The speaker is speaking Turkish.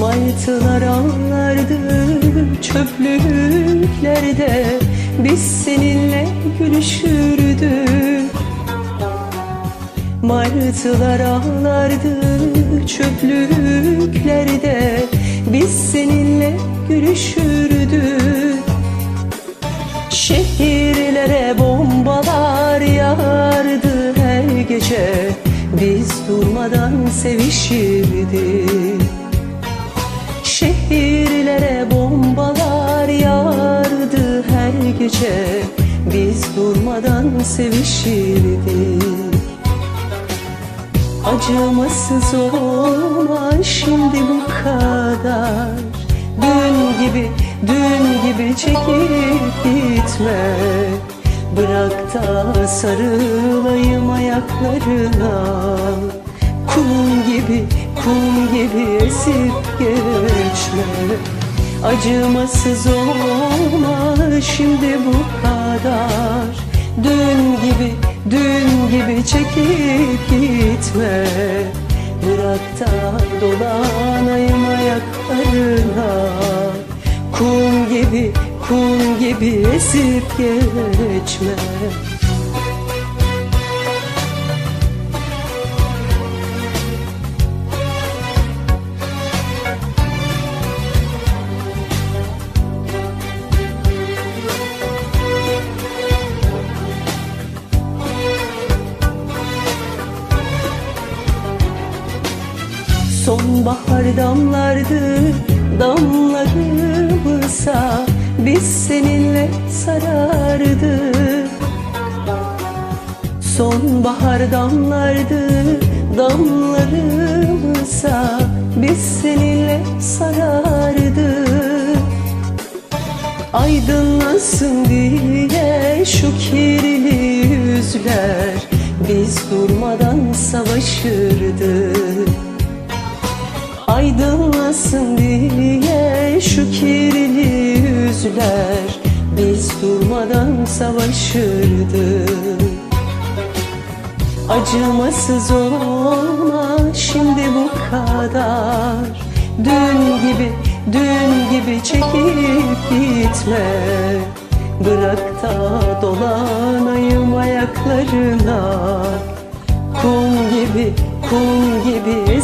Martılar ağlardı çöplüklerde Biz seninle gülüşürdük Martılar ağlardı çöplüklerde Biz seninle gülüşürdük Şehirlere bombalar yağardı her gece Biz durmadan sevişirdik durmadan sevişirdik. Acımasız olma şimdi bu kadar. Dün gibi, dün gibi çekip gitme. Bırak da sarılayım ayaklarına. Kum gibi, kum gibi esip geçme. Acımasız olma şimdi bu kadar Dün gibi, dün gibi çekip gitme. Bırak da dolanayım ayaklarına. Kum gibi, kum gibi esip geçme Sonbahar damlardı damlarımıza Biz seninle sarardık Sonbahar damlardı damlarımıza Biz seninle sarardık Aydınlasın diye şu kirli yüzler Biz durmadan savaşırdık Aydınlasın diye şu kirli yüzler Biz durmadan savaşırdık. Acımasız olma şimdi bu kadar. Dün gibi, dün gibi çekip gitme. Bırak da dolanayım ayaklarına. Kum gibi, kum gibi